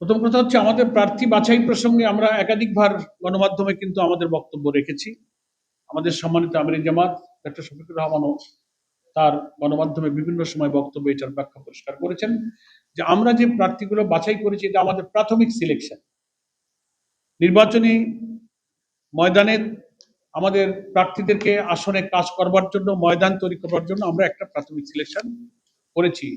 প্রথম কথা হচ্ছে আমাদের প্রার্থী বাছাই প্রসঙ্গে আমরা একাধিকবার গণমাধ্যমে কিন্তু আমাদের বক্তব্য রেখেছি। আমাদের সম্মানিত আমির জামাত ডক্টর শফিকুর রহমানও তার গণমাধ্যমে বিভিন্ন সময় বক্তব্য এটার ব্যাখ্যা পরিষ্কার করেছেন যে আমরা যে প্রার্থীগুলো বাছাই করেছি, এটা আমাদের প্রাথমিক সিলেকশন নির্বাচনী ময়দানে আমাদের প্রার্থীদেরকে আসনে কাজ করবার জন্য, ময়দান তৈরি করবার জন্য আমরা একটা প্রাথমিক সিলেকশন করেছি।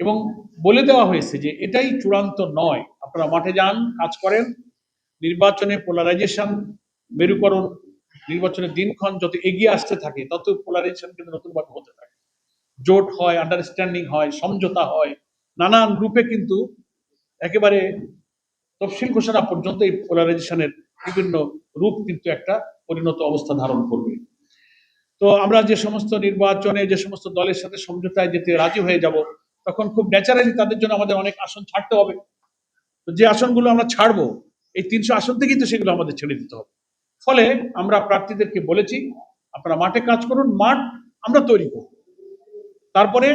এবং বলে দেওয়া হয়েছে যে এটাই চূড়ান্ত নয়। আপনারা মাঠে যান, কাজ করেন, নির্বাচনে পোলারাইজেশন মেরুকরণ নির্বাচনের দিনক্ষণ যত এগিয়ে আসতে থাকে, তত পোলারাইজেশন কিন্তু নতুনভাবে হতে থাকে। জোট হয় আন্ডারস্ট্যান্ডিং হয়, সমঝোতা হয়, নানান রূপে কিন্তু একেবারে তফসিল ঘোষণা পর্যন্ত এই পোলারাইজেশনের বিভিন্ন রূপ কিন্তু একটা পরিণত অবস্থা ধারণ করবে। তো আমরা যে সমস্ত নির্বাচনে, যে সমস্ত দলের সাথে সমঝোতায় যেতে রাজি হয়ে যাব তখন খুব ন্যাচারালি তাদের জন্য আমাদের অনেক আসন ছাড়তে হবে। তো যে আসনগুলো আমরা ছাড়বো, এই তিনশো আসন থেকেই তো সেগুলো আমাদের ছেড়ে দিতে হবে। ফলে আমরা প্রার্থীদেরকে বলেছি, আপনারা মাঠে কাজ করুন, মাঠ আমরা তৈরি করব। তারপরে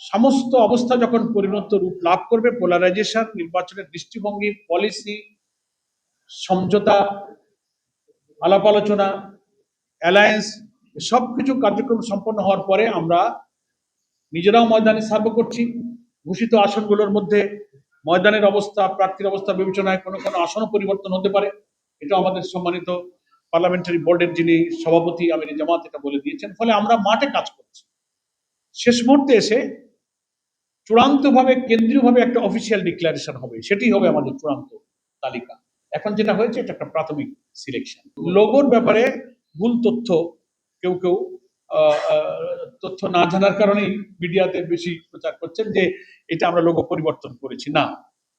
সমস্ত অবস্থা যখন পরিণত রূপ লাভ করবে পোলারাইজেশন নির্বাচনের দৃষ্টিভঙ্গি পলিসি সমঝোতা, আলাপ আলোচনা অ্যালায়েন্স সবকিছু কার্যক্রম সম্পন্ন হওয়ার পরে আমরা নিজেরাও ময়দানে সার্ভ করছি। ঘোষিত আসনগুলোর মধ্যে ময়দানের অবস্থা, প্রার্থীর অবস্থা বিবেচনায় কোনো কোনো আসনও পরিবর্তন হতে পারে। এটা আমাদের সম্মানিত পার্লামেন্টারি বোর্ডের যিনি সভাপতি আমির জামাত এটা বলে দিয়েছেন। ফলে আমরা মাঠে কাজ করছি। শেষ মুহূর্তে এসে চূড়ান্তভাবে, কেন্দ্রীয়ভাবে একটা অফিসিয়াল ডিক্লারেশন হবে। সেটি হবে আমাদের চূড়ান্ত তালিকা। এখন যেটা হয়েছে, এটা একটা প্রাথমিক সিলেকশন লোগোর ব্যাপারে ভুল তথ্য কেউ কেউ তথ্য না জানার কারণেই মিডিয়াতে বেশি প্রচার করছেন যে এটা আমরা লোগো পরিবর্তন করেছি। না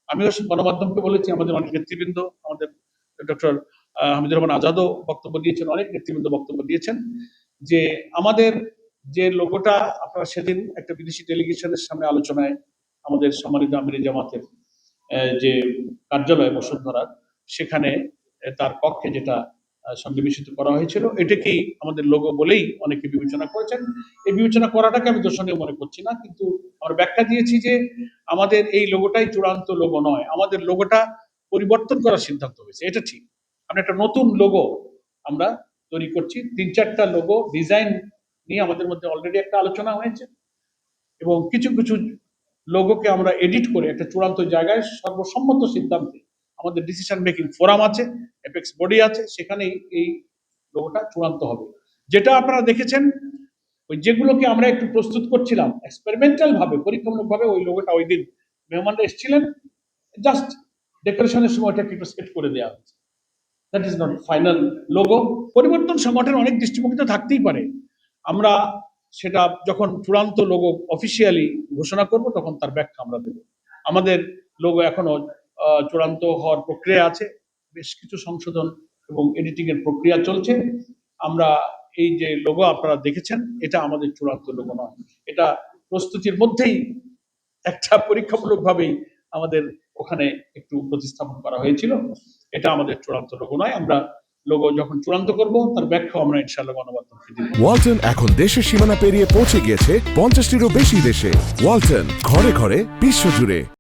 আমিও গণমাধ্যমকে বলেছি, আমাদের অনেক নেতৃবৃন্দ, আমাদের ডক্টর হামিদুর রহমান আজাদও বক্তব্য দিয়েছেন, অনেক নেতৃবৃন্দ বক্তব্য দিয়েছেন যে আমাদের যে লোগোটা আপনারা সেদিন একটা বিদেশি ডেলিগেশনের সামনে আলোচনায় আমাদের সম্মানিত আমির জামাতের যে কার্যালয় বসুন্ধরার সেখানে তার কক্ষে যেটা আহ, সন্নিবেশিত করা হয়েছিল। এটাকেই আমাদের লোগো বলেই অনেকে বিবেচনা করেছেন। এই বিবেচনা করাটাকে আমি দর্শনীয় মনে করছি না কিন্তু আমরা ব্যাখ্যা দিয়েছি যে আমাদের এই লোগোটাই চূড়ান্ত লোগো নয়। আমাদের লোগোটা পরিবর্তন করার সিদ্ধান্ত হয়েছে এটা ঠিক। আমরা একটা নতুন লোগো আমরা তৈরি করছি। তিন চারটা লোগো ডিজাইন নিয়ে আমাদের মধ্যে অলরেডি একটা আলোচনা হয়েছে এবং কিছু কিছু লোগোকে আমরা এডিট করে একটা চূড়ান্ত জায়গায় সর্বসম্মত সিদ্ধান্তে আমাদের ডিসিশন মেকিং ফোরাম আছে এপেক্স বডি আছে, সেখানেই এই লোগোটা চূড়ান্ত হবে। যেটা আপনারা দেখেছেন, ওই যেগুলোকে আমরা একটু প্রস্তুত করছিলাম এক্সপেরিমেন্টাল ভাবে পরীক্ষামূলক ভাবে ওই লোগোটা ওই দিন মেহমানরা এসেছিলেন জাস্ট ডেকোরেশনের সময় ওটাকে একটু স্কেচ করে দেওয়া হয়েছে। That is not final logo পরিবর্তন সংগঠনের অনেক দৃষ্টিভঙ্গি তো থাকতেই পারে। আমরা সেটা যখন চূড়ান্ত লোগো অফিসিয়ালি ঘোষণা করব, তখন তার ব্যাখ্যা আমরা দেব। আমাদের লোগো এখনও চূড়ান্ত হওয়ার প্রক্রিয়া আছে। বেশ কিছু সংশোধন এবং এডিটিং এর প্রক্রিয়া চলছে। আমরা এই যে লোগো আপনারা দেখেছেন, এটা আমাদের চূড়ান্ত লোগো নয়। এটা প্রস্তুতির মধ্যেই একটা পরীক্ষামূলক ভাবেই আমাদের ওখানে একটু প্রতিস্থাপন করা হয়েছিল। এটা আমাদের চূড়ান্ত লোগো নয়। আমরা লোগো যখন চূড়ান্ত করব, তার ব্যাখ্যা আমরা এখন দেশের সীমানা পেরিয়ে পৌঁছে গিয়েছে পঞ্চাশটিরও বেশি দেশে। ওয়ালটন, ঘরে ঘরে, বিশ্বজুড়ে।